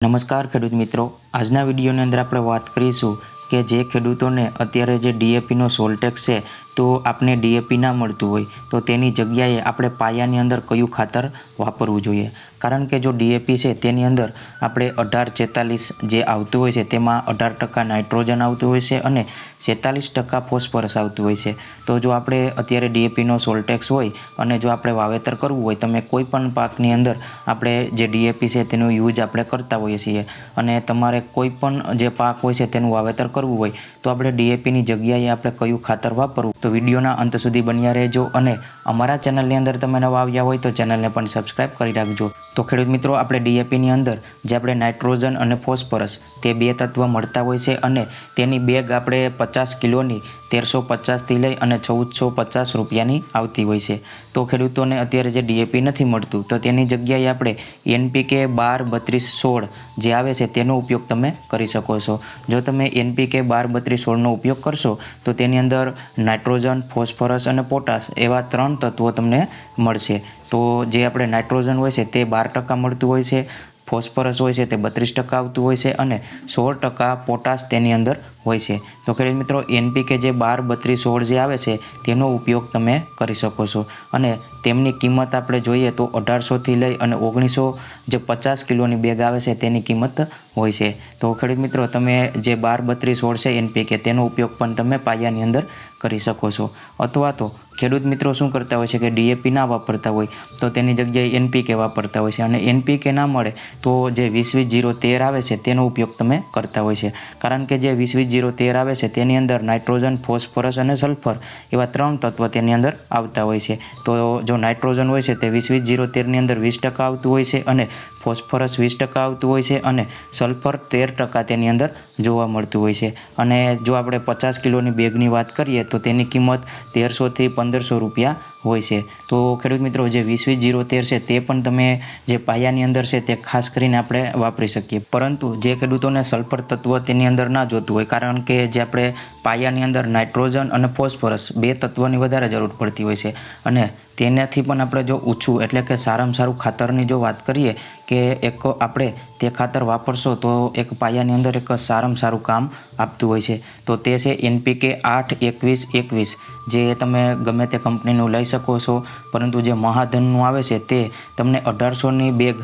નમસ્કાર ખેડૂત મિત્રો. આજના વિડીયોની અંદર આપણે વાત કરીશું કે જે ખેડૂતોને અત્યારે જે ડીએપીનો સોલટેક્સ છે, તો આપને ડીએપી ના મળતું હોય, તો તેની જગ્યાએ આપણે પાયાની અંદર કયું ખાતર વાપરવું જોઈએ? કારણ કે જો ડીએપી છે, તેની અંદર આપણે અઢાર છેતાલીસ જે આવતું હોય છે, તેમાં અઢાર ટકા નાઇટ્રોજન આવતું હોય છે અને છેતાલીસ ટકા ફોસ્ફરસ આવતું હોય છે. તો જો આપણે અત્યારે ડીએપીનો સોલટેક્સ હોય અને જો આપણે વાવેતર કરવું હોય, તમે કોઈ પણ પાકની અંદર આપણે જે ડીએપી છે, તેનો યુઝ આપણે કરતા હોઈએ છીએ. અને તમારે કોઈ પણ જે પાક હોય છે, તેનું વાવેતર કરવું હોય, તો આપણે ડીએપીની જગ્યાએ આપણે કયું ખાતર વાપરવું? તો વિડીયોના અંત સુધી બન્યા રહેજો અને અમારા ચેનલની અંદર તમે નવા આવ્યા હોય તો ચેનલને પણ સબસ્ક્રાઇબ કરી રાખજો. તો ખેડૂત મિત્રો, આપણે ડીએપીની અંદર જે આપણે નાઇટ્રોજન અને ફોસ્ફરસ તે બે તત્વ મળતા હોય છે અને તેની બેગ આપણે પચાસ કિલોની તેરસો પચાસથી લઈ અને ચૌદસો પચાસ રૂપિયાની આવતી હોય છે. તો ખેડૂતોને અત્યારે જે ડીએપી નથી મળતું, તો તેની જગ્યાએ આપણે એનપીકે બાર બત્રીસ સોળ જે આવે છે તેનો ઉપયોગ તમે કરી શકો છો. જો તમે એનપીકે બાર બત્રીસ સોળનો ઉપયોગ કરશો, તો તેની અંદર નાઇટ્રોજન, ફોસ્ફરસ અને પોટાશ એવા ત્રણ તત્વો તમને મળશે. તો જે આપણે નાઇટ્રોજન હોય છે તે બાર ટકા મળતું હોય છે. ફોસ્ફરસ હોય છે, તે બત્રીસ ટકા આવતું હોય છે અને સોળ ટકા પોટાશ તેની અંદર હોય છે. તો ખેડૂત મિત્રો, એનપીકે જે બાર બત્રીસ સોળ જે આવે છે, તેનો ઉપયોગ તમે કરી શકો છો. અને તેમની કિંમત આપણે જોઈએ તો અઢારસોથી લઈ અને ઓગણીસો જે પચાસ કિલોની બેગ આવે છે, તેની કિંમત હોય છે. તો ખેડૂત મિત્રો, તમે જે બાર બત્રીસ સોળ છે એનપીકે, તેનો ઉપયોગ પણ તમે પાયાની અંદર કરી શકો છો. અથવા તો ખેડૂત મિત્રો શું કરતા હોય છે કે ડીએપી ના વાપરતા હોય, તો તેની જગ્યાએ એનપીકે વાપરતા હોય છે. અને એનપીકે ના મળે તો જે વીસ વીસ જીરો તેર આવે છે, તેનો ઉપયોગ તમે કરતા હોય છે. કારણ કે જે વીસ વીસ જીરો તેર આવે છે, તેની અંદર નાઇટ્રોજન, ફોસ્ફરસ અને સલ્ફર એવા ત્રણ તત્વ તેની અંદર આવતા હોય છે. તો જો નાઇટ્રોજન હોય છે, તે વીસ વીસ જીરો તેરની અંદર વીસ ટકા આવતું હોય છે અને ફોસ્ફરસ વીસ ટકા આવતું હોય છે અને સલ્ફર તેર ટકા તેની અંદર જોવા મળતું હોય છે. અને જો આપણે પચાસ કિલોની બેગની વાત કરીએ, તો તેની કિંમત તેરસોથી પંદરસો રૂપિયા હોય છે. તો ખેડૂત મિત્રો, જે વીસ વીસ જીરો તેર છે, તે પણ તમે જે પાયાની અંદર છે, તે ખાસ કરીને આપણે વાપરી શકીએ. પરંતુ જે ખેડૂતોને સલ્ફર તત્વ તેની અંદર ના જોતું હોય, કારણ કે જે આપણે પાયાની અંદર નાઇટ્રોજન અને ફોસ્ફરસ બે તત્વની વધારે જરૂર પડતી હોય છે. અને તેનાથી પણ આપણે જો ઓછું એટલે કે સારામાં સારું ખાતરની જો વાત કરીએ કે એક આપણે તે ખાતર વાપરશો તો એક પાયાની અંદર એક સારામાં સારું કામ આપતું હોય છે. તો તે છે એનપીકે આઠ એકવીસ એકવીસ, જે તમે ગમે તે કંપનીનું લઈ શકો છો, પરંતુ જે મહાધનનું આવે છે તે તમને અઢારસોની બેગ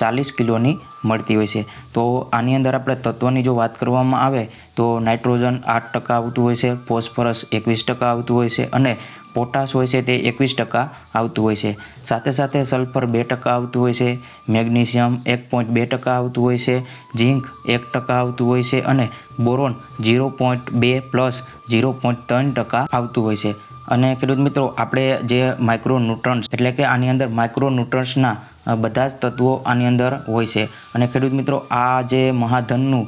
ચાલીસ કિલોની મળતી હોય છે. તો આની અંદર આપણે તત્વની જો વાત કરવામાં આવે, તો નાઇટ્રોજન આઠ ટકા આવતું હોય છે, ફોસ્ફરસ એકવીસ ટકા આવતું હોય છે અને પોટાશ હોય છે તે એકવીસ ટકા આવતું હોય છે. સાથે સાથે સલ્ફર બે ટકા આવતું હોય છે, મેગ્નેશિયમ એક પોઈન્ટ બે ટકા આવતું હોય છે, ઝીંક એક ટકા આવતું હોય છે અને બોરોન ઝીરો પોઈન્ટ બે પ્લસ ઝીરો પોઈન્ટ ત્રણ ટકા આવતું હોય છે. અને ખેડૂત મિત્રો, આપણે જે માઇક્રો ન્યુટ્રન્સ એટલે કે આની અંદર માઇક્રો ન્યુટ્રન્સના બધા જ તત્વો આની અંદર હોય છે. અને ખેડૂત મિત્રો, આ જે મહાધનનું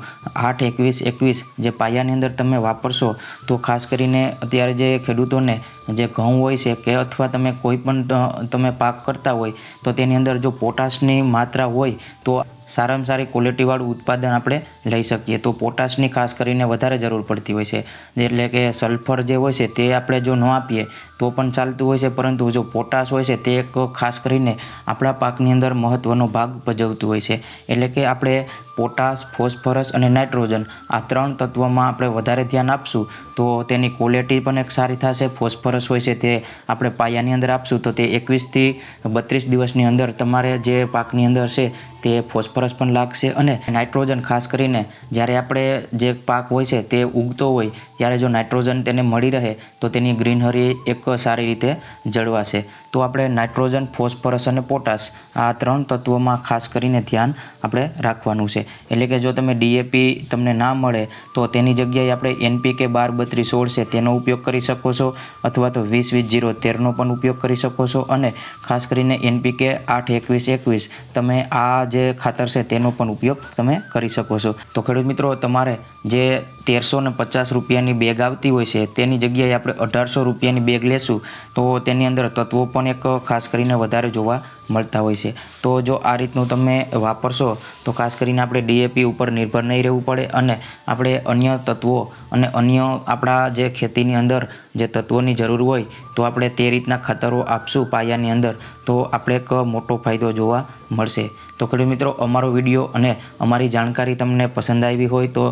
આઠ, એકવીસ એકવીસ જે પાયાની અંદર તમે વાપરશો, તો ખાસ કરીને અત્યારે જે ખેડૂતોને જે ઘઉં હોય છે કે અથવા તમે કોઈ પણ તમે પાક કરતા હોય, તો તેની અંદર જો પોટાશની માત્રા હોય, તો સારામાં સારી ક્વોલિટીવાળું ઉત્પાદન આપણે લઈ શકીએ. તો પોટાશની ખાસ કરીને વધારે જરૂર પડતી હોય છે. એટલે કે સલ્ફર જે હોય છે તે આપણે જો ન આપીએ તો પણ ચાલતું હોય છે, પરંતુ જો પોટાશ હોય છે, તે એક ખાસ કરીને આપણા પાકની અંદર મહત્ત્વનો ભાગ ભજવતું હોય છે. એટલે કે આપણે પોટાશ, ફોસ્ફરસ અને નાઇટ્રોજન આ ત્રણ તત્વોમાં આપણે વધારે ધ્યાન આપશું, તો તેની ક્વોલિટી પણ એક સારી થશે. ફોસ્ફરસ હોય છે, તે આપણે પાયાની અંદર આપશું, તો તે એકવીસથી બત્રીસ દિવસની અંદર તમારે જે પાકની અંદર છે, તે ફોસ્ફરસ પણ લાગશે. અને નાઇટ્રોજન ખાસ કરીને જ્યારે આપણે જે પાક હોય છે, તે ઉગતો હોય, ત્યારે જો નાઇટ્રોજન તેને મળી રહે, તો તેની ગ્રીનહરી એક સારી રીતે જળવાશે. તો આપણે નાઇટ્રોજન, ફોસ્ફરસ અને પોટાશ આ ત્રણ તત્વોમાં ખાસ કરીને ધ્યાન આપણે રાખવાનું છે. એટલે કે જો તમે ડીએપી તમને ના મળે, તો તેની જગ્યાએ આપણે એનપીકે બાર બત્રીસ સોળ છે તેનો ઉપયોગ કરી શકો છો, અથવા તો વીસ વીસ જીરો તેરનો પણ ઉપયોગ કરી શકો છો અને ખાસ કરીને એનપીકે આઠ એકવીસ એકવીસ તમે આ જે ખાતર છે તેનો પણ ઉપયોગ તમે કરી શકો છો. તો ખેડૂત મિત્રો, તમારે જે તેરસો ને પચાસ રૂપિયાની બેગ આવતી હોય છે, તેની જગ્યાએ આપણે અઢારસો રૂપિયાની બેગ લેશું તો તેની અંદર તત્વો પણ એક ખાસ કરીને વધારે જોવા મળતા હોય છે. તો જો આ રીતનું તમે વાપરશો, તો ખાસ કરીને આપણે ડીએપી ઉપર નિર્ભર નહીં રહેવું પડે અને આપણે અન્ય તત્વો અને અન્ય આપણા જે ખેતીની અંદર જે તત્વોની જરૂર હોય, તો આપણે તે રીતના ખાતરો આપશું પાયાની અંદર, તો આપણે એક મોટો ફાયદો જોવા મળશે. તો ખેડૂત મિત્રો, અમારો વીડિયો અને અમારી જાણકારી તમને પસંદ આવી હોય તો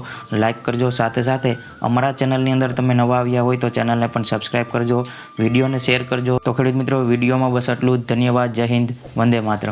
લાઈક કરજો. સાથે સાથે અમારા ચેનલની અંદર તમે નવા આવ્યા હોય તો ચેનલને પણ સબસ્ક્રાઈબ કરજો, વિડીયોને શેર કરજો. તો ખેડૂત મિત્રો, વિડીયોમાં બસ આટલું જ. ધન્યવાદ. જય હિન્દ. వందే మాత్రం